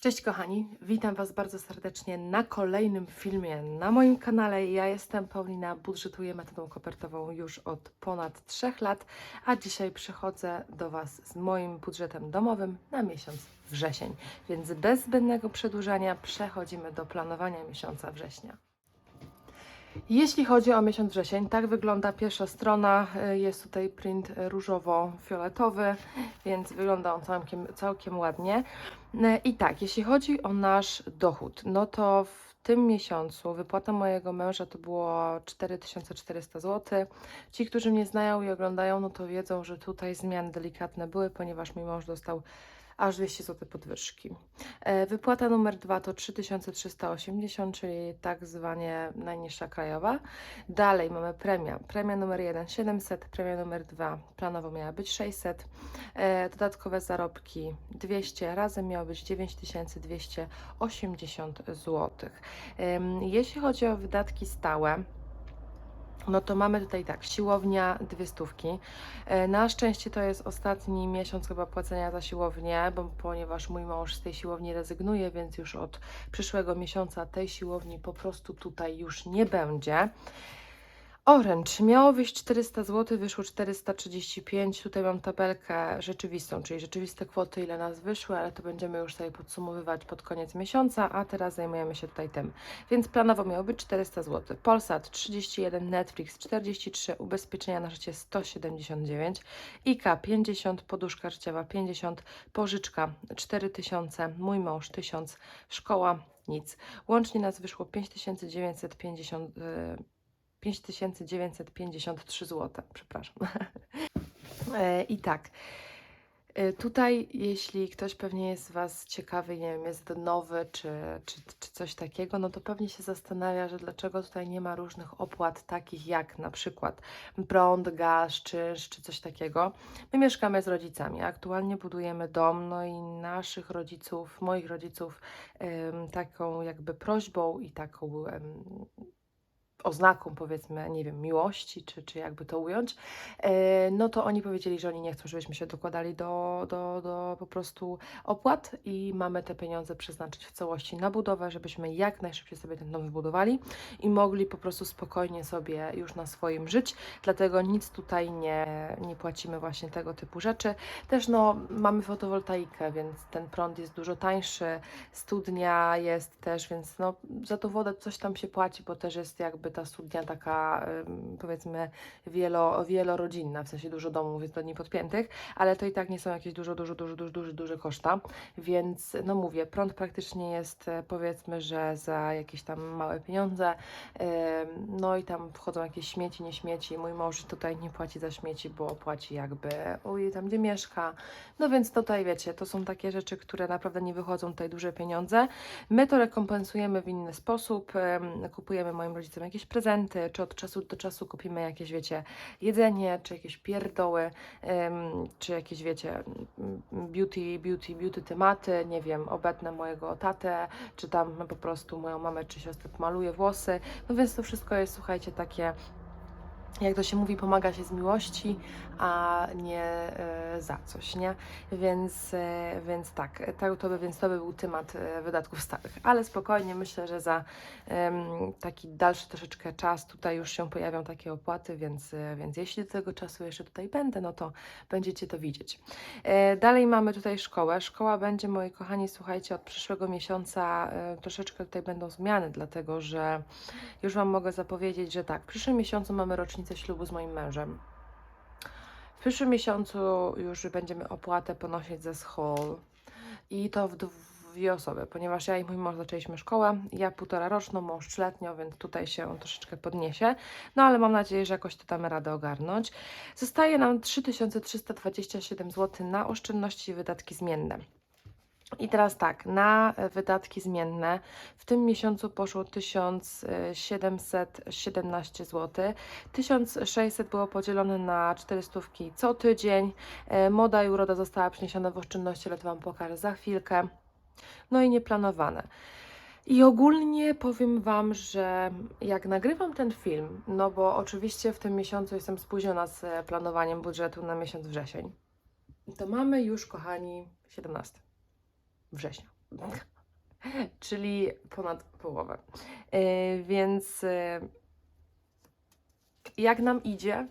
Cześć kochani, witam Was bardzo serdecznie na kolejnym filmie na moim kanale. Ja jestem Paulina, budżetuję metodą kopertową już od ponad 3 lat, a dzisiaj przychodzę do Was z moim budżetem domowym na miesiąc wrzesień. Więc bez zbędnego przedłużania przechodzimy do planowania miesiąca września. Jeśli chodzi o miesiąc wrzesień, tak wygląda pierwsza strona. Y, Jest tutaj print różowo-fioletowy, więc wygląda on całkiem, całkiem ładnie. Y, I tak, jeśli chodzi o nasz dochód, no to w tym miesiącu wypłata mojego męża to było 4400 zł. Ci, którzy mnie znają i oglądają, no to wiedzą, że tutaj zmiany delikatne były, ponieważ mój mąż dostał aż 200 zł podwyżki. E, Wypłata numer dwa to 3380, czyli tak zwanie najniższa krajowa. Dalej mamy premia. Premia numer 1 700, premia numer 2 planowo miała być 600. E, dodatkowe zarobki 200, razem miało być 9280 zł. Jeśli chodzi o wydatki stałe, no to mamy tutaj tak, siłownia, dwie stówki. E, Na szczęście to jest ostatni miesiąc chyba płacenia za siłownię, bo ponieważ mój mąż z tej siłowni rezygnuje, więc już od przyszłego miesiąca tej siłowni po prostu tutaj już nie będzie. Orange miało wyjść 400 zł, wyszło 435. Tutaj mam tabelkę rzeczywistą, czyli rzeczywiste kwoty, ile nas wyszły, ale to będziemy już sobie podsumowywać pod koniec miesiąca, a teraz zajmujemy się tutaj tym. Więc planowo miało być 400 zł. Polsat 31, Netflix 43, ubezpieczenia na życie 179, IKA 50, poduszka życiowa 50, pożyczka 4000, mój mąż 1000, szkoła nic. Łącznie nas wyszło 5950 yy, 5953 zł, przepraszam. E, I tak. e, Tutaj, jeśli ktoś pewnie jest Was ciekawy, nie wiem, jest nowy czy, czy, czy coś takiego, no to pewnie się zastanawia, że dlaczego tutaj nie ma różnych opłat takich jak na przykład prąd, gaz, czynsz czy coś takiego. My mieszkamy z rodzicami, aktualnie budujemy dom, no i naszych rodziców, moich rodziców, taką jakby prośbą i taką oznaką, powiedzmy, nie wiem, miłości, czy, czy jakby to ująć, e, no to oni powiedzieli, że oni nie chcą, żebyśmy się dokładali do, do, do po prostu opłat i mamy te pieniądze przeznaczyć w całości na budowę, żebyśmy jak najszybciej sobie ten dom wybudowali i mogli po prostu spokojnie sobie już na swoim żyć, dlatego nic tutaj nie, nie płacimy właśnie tego typu rzeczy. Też no, mamy fotowoltaikę, więc ten prąd jest dużo tańszy, studnia jest też, więc no, za tą wodę coś tam się płaci, bo też jest jakby ta studnia taka powiedzmy wielo, wielorodzinna, w sensie dużo domów jest do niej podpiętych, ale to i tak nie są jakieś dużo, dużo, dużo, dużo, duże, duże koszta, więc no mówię, prąd praktycznie jest e, powiedzmy, że za jakieś tam małe pieniądze, no i tam wchodzą jakieś śmieci, nie śmieci, mój mąż tutaj nie płaci za śmieci, bo płaci jakby u tam, gdzie mieszka, no więc tutaj wiecie, to są takie rzeczy, które naprawdę nie wychodzą tutaj duże pieniądze, My to rekompensujemy w inny sposób. em, Kupujemy moim rodzicom jakieś prezenty, czy od czasu do czasu kupimy jakieś, wiecie, jedzenie, czy jakieś pierdoły, em, czy jakieś, wiecie, m, beauty, beauty, beauty tematy, nie wiem, obetnę mojego tatę, czy tam po prostu moją mamę czy siostrę pomaluję włosy. No więc to wszystko jest, słuchajcie, takie jak to się mówi, pomaga się z miłości, a nie e, za coś, nie? Więc, e, więc tak, to by, więc to by był temat e, wydatków stałych. Ale spokojnie, myślę, że za taki dalszy troszeczkę czas tutaj już się pojawią takie opłaty, więc, więc jeśli do tego czasu jeszcze tutaj będę, no to będziecie to widzieć. Dalej mamy tutaj szkołę. Szkoła będzie, moi kochani, słuchajcie, od przyszłego miesiąca troszeczkę tutaj będą zmiany, dlatego że już Wam mogę zapowiedzieć, że tak, w przyszłym miesiącu mamy rocznicę ślubu z moim mężem. W przyszłym miesiącu już będziemy opłatę ponosić ze school i to w dwie osoby, ponieważ ja i mój mąż zaczęliśmy szkołę, ja półtora roczną, mąż trzyletnią, więc tutaj się troszeczkę podniesie, no ale mam nadzieję, że jakoś to damy radę ogarnąć. Zostaje nam 3327 zł na oszczędności i wydatki zmienne. I teraz tak, na e, wydatki zmienne w tym miesiącu poszło 1717 zł. 1600 było podzielone na 400 co tydzień. E, Moda i uroda została przeniesiona w oszczędności, ale to Wam pokażę za chwilkę. No i nieplanowane. I ogólnie powiem Wam, że jak nagrywam ten film, no bo oczywiście w tym miesiącu jestem spóźniona z e, planowaniem budżetu na miesiąc wrzesień, to mamy już, kochani, 17 września. czyli ponad połowę. E, Więc e, jak nam idzie?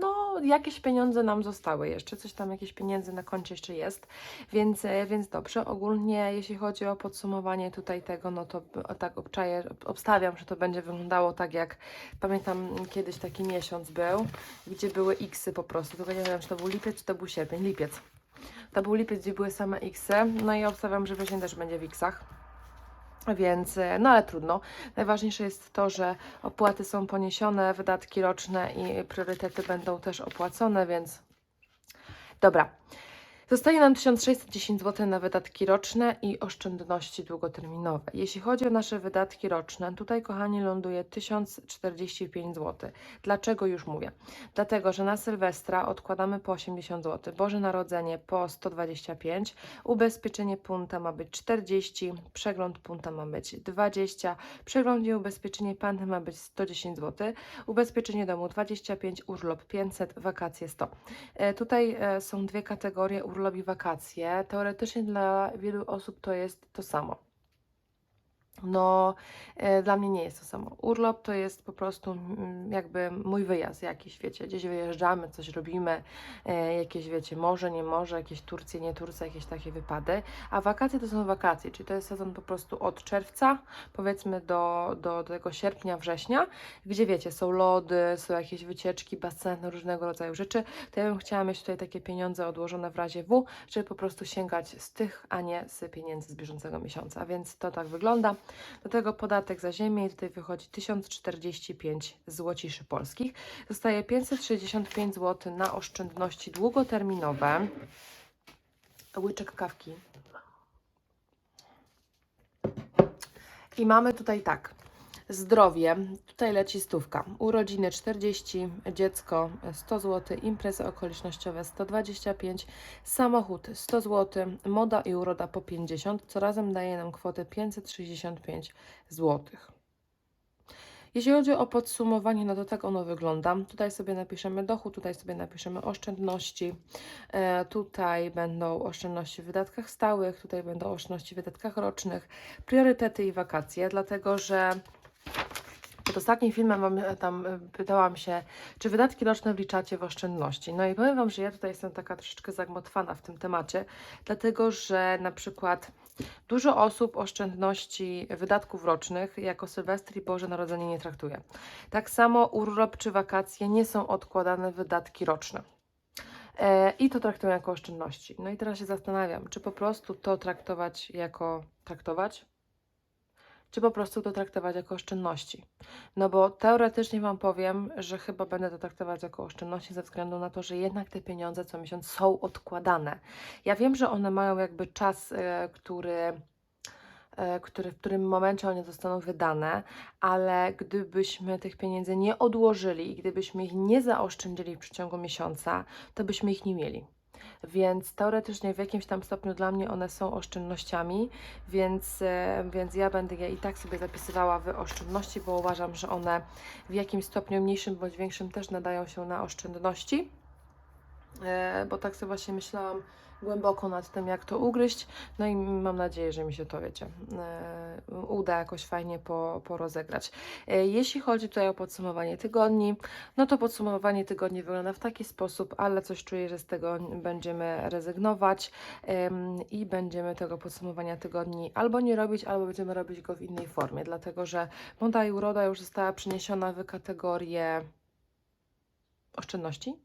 No, jakieś pieniądze nam zostały jeszcze, coś tam, jakieś pieniędzy na koncie jeszcze jest, więc, e, więc dobrze. Ogólnie, jeśli chodzi o podsumowanie tutaj tego, no to tak obczaję, ob- obstawiam, że to będzie wyglądało tak jak, pamiętam kiedyś taki miesiąc był, gdzie były xy po prostu, tylko nie wiem, czy to był lipiec, czy to był sierpień, lipiec. To był lipiec, gdzie były same xy, no i obstawiam, że wrzesień też będzie w xach. Więc, e, no ale trudno. Najważniejsze jest to, że opłaty są poniesione, wydatki roczne i priorytety będą też opłacone, więc dobra. Zostaje nam 1610 zł na wydatki roczne i oszczędności długoterminowe. Jeśli chodzi o nasze wydatki roczne, tutaj kochani ląduje 1045 zł. Dlaczego już mówię? Dlatego, że na Sylwestra odkładamy po 80 zł, Boże Narodzenie po 125, ubezpieczenie punta ma być 40, przegląd punta ma być 20, przegląd i ubezpieczenie panty ma być 110 zł, ubezpieczenie domu 25, urlop 500, wakacje 100. E, Tutaj e, są dwie kategorie, urlop i wakacje. Teoretycznie dla wielu osób to jest to samo. No, e, dla mnie nie jest to samo. Urlop to jest po prostu mm, jakby mój wyjazd jakiś, wiecie, gdzieś wyjeżdżamy, coś robimy, e, jakieś, wiecie, może, nie może, jakieś Turcje, nie Turcje, jakieś takie wypady. A wakacje to są wakacje, czyli to jest sezon po prostu od czerwca, powiedzmy, do, do, do tego sierpnia, września, gdzie, wiecie, są lody, są jakieś wycieczki, baseny, różnego rodzaju rzeczy. To ja bym chciała mieć tutaj takie pieniądze odłożone w razie W, żeby po prostu sięgać z tych, a nie z pieniędzy z bieżącego miesiąca. Więc to tak wygląda. Do tego podatek za ziemię i tutaj wychodzi 1045 złociszy polskich. Zostaje 565 zł na oszczędności długoterminowe. Łyczek kawki. I mamy tutaj tak. Zdrowie, tutaj leci stówka. Urodziny 40, dziecko 100 zł, imprezy okolicznościowe 125, samochód 100 zł, moda i uroda po 50, co razem daje nam kwotę 565 zł. Jeśli chodzi o podsumowanie, no to tak ono wygląda. Tutaj sobie napiszemy dochód, tutaj sobie napiszemy oszczędności. E, tutaj będą oszczędności w wydatkach stałych, tutaj będą oszczędności w wydatkach rocznych, priorytety i wakacje, dlatego że pod ostatnim filmem e, tam e, pytałam się, czy wydatki roczne wliczacie w oszczędności. No i powiem Wam, że ja tutaj jestem taka troszeczkę zagmatwana w tym temacie, dlatego że na przykład dużo osób oszczędności wydatków rocznych jako Sylwestr i Boże Narodzenie nie traktuje. Tak samo urlop czy wakacje nie są odkładane wydatki roczne. E, I to traktują jako oszczędności. No i teraz się zastanawiam, czy po prostu to traktować jako traktować, czy po prostu to traktować jako oszczędności. No bo teoretycznie Wam powiem, że chyba będę to traktować jako oszczędności ze względu na to, że jednak te pieniądze co miesiąc są odkładane. Ja wiem, że one mają jakby czas, e, który, e, który, w którym momencie one zostaną wydane, ale gdybyśmy tych pieniędzy nie odłożyli i gdybyśmy ich nie zaoszczędzili w przeciągu miesiąca, to byśmy ich nie mieli. Więc teoretycznie w jakimś tam stopniu dla mnie one są oszczędnościami, więc, e, więc ja będę je i tak sobie zapisywała w oszczędności, bo uważam, że one w jakimś stopniu mniejszym bądź większym też nadają się na oszczędności. E, Bo tak sobie właśnie myślałam głęboko nad tym, jak to ugryźć. No i mam nadzieję, że mi się to, wiecie, e, uda jakoś fajnie po, porozegrać. E, Jeśli chodzi tutaj o podsumowanie tygodni, no to podsumowanie tygodni wygląda w taki sposób, ale coś czuję, że z tego będziemy rezygnować i będziemy tego podsumowania tygodni albo nie robić, albo będziemy robić go w innej formie, dlatego że moda i uroda już została przeniesiona w kategorię oszczędności,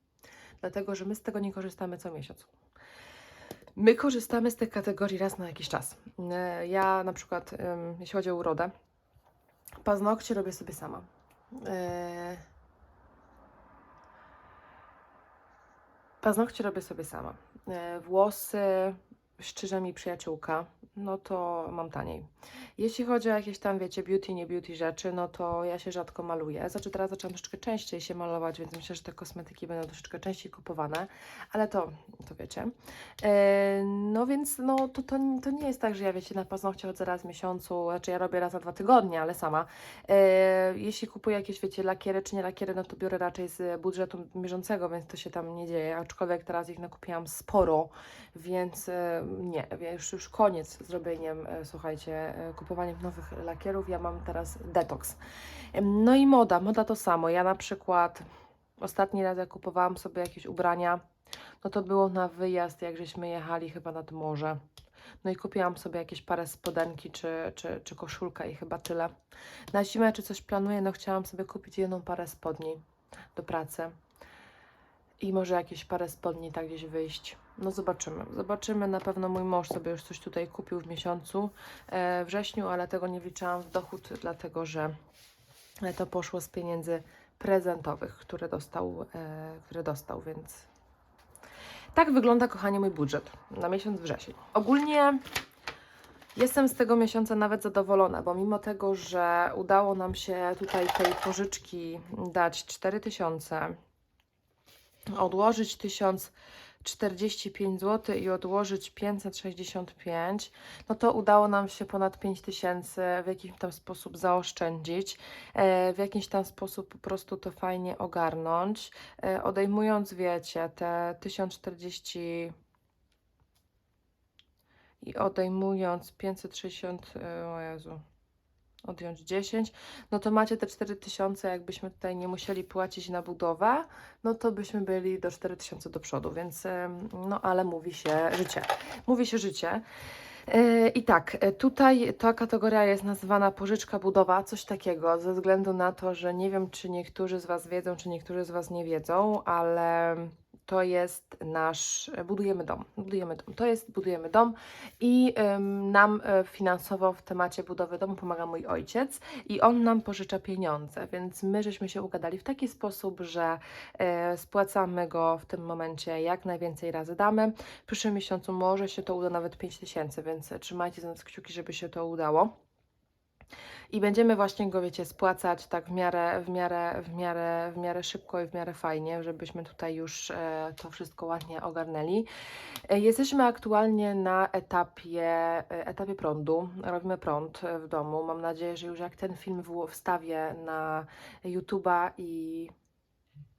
dlatego że my z tego nie korzystamy co miesiąc. My korzystamy z tych kategorii raz na jakiś czas. E, Ja na przykład, jeśli chodzi o urodę, paznokcie robię sobie sama. E, Paznokcie robię sobie sama. E, Włosy szczerze mi przyjaciółka, no to mam taniej. Jeśli chodzi o jakieś tam, wiecie, beauty, nie beauty rzeczy, no to ja się rzadko maluję. Znaczy teraz zaczęłam troszeczkę częściej się malować, więc myślę, że te kosmetyki będą troszeczkę częściej kupowane, ale to, to wiecie. E, no więc no to, to, to nie jest tak, że ja wiecie, na paznokcie chodzę raz w miesiącu, znaczy ja robię raz na dwa tygodnie, ale sama. E, jeśli kupuję jakieś, wiecie, lakiery czy nie lakiery, no to biorę raczej z budżetu bieżącego, więc to się tam nie dzieje, aczkolwiek teraz ich nakupiłam sporo, więc e, nie, już, już koniec zrobieniem, e, słuchajcie, e, kupowaniem nowych lakierów. Ja mam teraz detoks. No i moda, moda to samo. Ja na przykład ostatni raz jak kupowałam sobie jakieś ubrania, no to było na wyjazd, jak żeśmy jechali chyba nad morze. No i kupiłam sobie jakieś parę spodenki czy, czy, czy koszulkę i chyba tyle. Na zimę czy coś planuję, no chciałam sobie kupić jedną parę spodni do pracy. I może jakieś parę spodni tak gdzieś wyjść. No zobaczymy. Zobaczymy. Na pewno mój mąż sobie już coś tutaj kupił w miesiącu e, wrześniu, ale tego nie wliczałam w dochód, dlatego że e, to poszło z pieniędzy prezentowych, które dostał, e, które dostał, więc tak wygląda, kochanie, mój budżet na miesiąc wrzesień. Ogólnie jestem z tego miesiąca nawet zadowolona, bo mimo tego, że udało nam się tutaj tej pożyczki dać 4000, odłożyć 1045 zł i odłożyć 565, no to udało nam się ponad 5000 w jakiś tam sposób zaoszczędzić, e, w jakiś tam sposób po prostu to fajnie ogarnąć, e, odejmując, wiecie, te 1040 i odejmując 560, e, o Jezu, odjąć 10, no to macie te 4000, jakbyśmy tutaj nie musieli płacić na budowę, no to byśmy byli do 4000 do przodu, więc no ale mówi się życie. Mówi się życie. E, I tak, e, tutaj ta kategoria jest nazywana pożyczka budowa, coś takiego, ze względu na to, że nie wiem, czy niektórzy z Was wiedzą, czy niektórzy z Was nie wiedzą, ale to jest nasz, budujemy dom, budujemy dom, to jest budujemy dom i nam e, finansowo w temacie budowy domu pomaga mój ojciec i on nam pożycza pieniądze, więc my żeśmy się ugadali w taki sposób, że e, spłacamy go w tym momencie jak najwięcej razy damy. W przyszłym miesiącu może się to uda nawet 5 tysięcy, więc trzymajcie za nas kciuki, żeby się to udało. I będziemy właśnie go, wiecie, spłacać tak w miarę, w miarę, w miarę, w miarę szybko i w miarę fajnie, żebyśmy tutaj już e, to wszystko ładnie ogarnęli. E, jesteśmy aktualnie na etapie, e, etapie prądu. Robimy prąd w domu. Mam nadzieję, że już jak ten film wstawię na YouTube'a i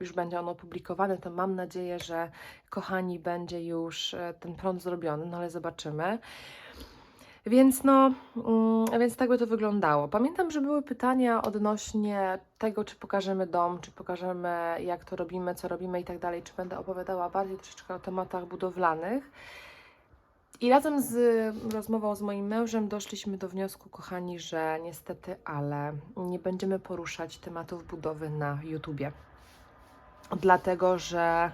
już będzie on opublikowany, to mam nadzieję, że kochani, będzie już ten prąd zrobiony, no ale zobaczymy. Więc no, mm, więc tak by to wyglądało. Pamiętam, że były pytania odnośnie tego, czy pokażemy dom, czy pokażemy jak to robimy, co robimy i tak dalej, czy będę opowiadała bardziej troszeczkę o tematach budowlanych. I razem z rozmową z moim mężem doszliśmy do wniosku, kochani, że niestety, ale nie będziemy poruszać tematów budowy na YouTubie. Dlatego, że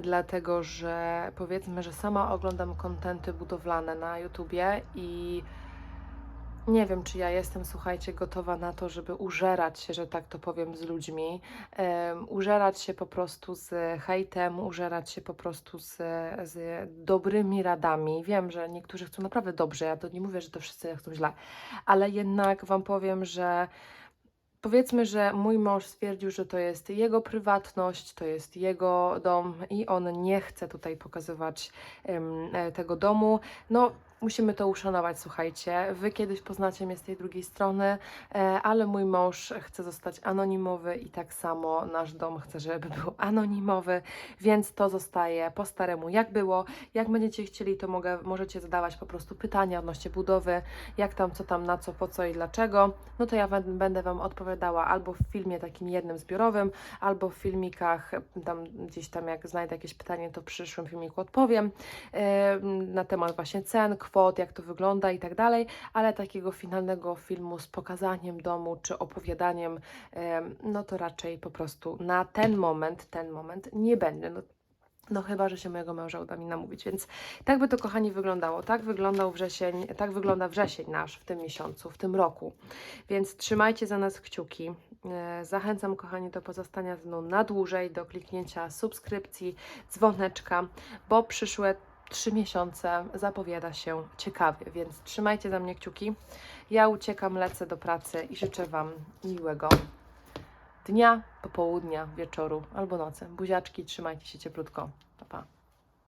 dlatego, że powiedzmy, że sama oglądam kontenty budowlane na YouTubie i nie wiem, czy ja jestem, słuchajcie, gotowa na to, żeby użerać się, że tak to powiem, z ludźmi, em, użerać się po prostu z hejtem, użerać się po prostu z, z dobrymi radami. Wiem, że niektórzy chcą naprawdę dobrze, ja to nie mówię, że to wszyscy chcą źle, ale jednak Wam powiem, że Powiedzmy, że mój mąż stwierdził, że to jest jego prywatność, to jest jego dom i on nie chce tutaj pokazywać e, tego domu. No, musimy to uszanować, słuchajcie. Wy kiedyś poznacie mnie z tej drugiej strony, e, ale mój mąż chce zostać anonimowy i tak samo nasz dom chce, żeby był anonimowy, więc to zostaje po staremu jak było. Jak będziecie chcieli, to mogę, możecie zadawać po prostu pytania odnośnie budowy, jak tam, co tam, na co, po co i dlaczego. No to ja będę Wam odpowiadała albo w filmie takim jednym zbiorowym, albo w filmikach, tam gdzieś tam jak znajdę jakieś pytanie, to w przyszłym filmiku odpowiem e, na temat właśnie cen, kwot, jak to wygląda i tak dalej, ale takiego finalnego filmu z pokazaniem domu czy opowiadaniem, em, no to raczej po prostu na ten moment, ten moment nie będę. No, no chyba, że się mojego męża uda mi namówić, więc tak by to kochani wyglądało. Tak wyglądał wrzesień, tak wygląda wrzesień nasz w tym miesiącu, w tym roku. Więc trzymajcie za nas kciuki. E, Zachęcam kochani do pozostania ze mną na dłużej, do kliknięcia subskrypcji, dzwoneczka, bo przyszłe trzy miesiące zapowiada się ciekawie, więc trzymajcie za mnie kciuki. Ja uciekam, lecę do pracy i życzę Wam miłego dnia, popołudnia, wieczoru albo nocy. Buziaczki, trzymajcie się cieplutko. Pa, pa.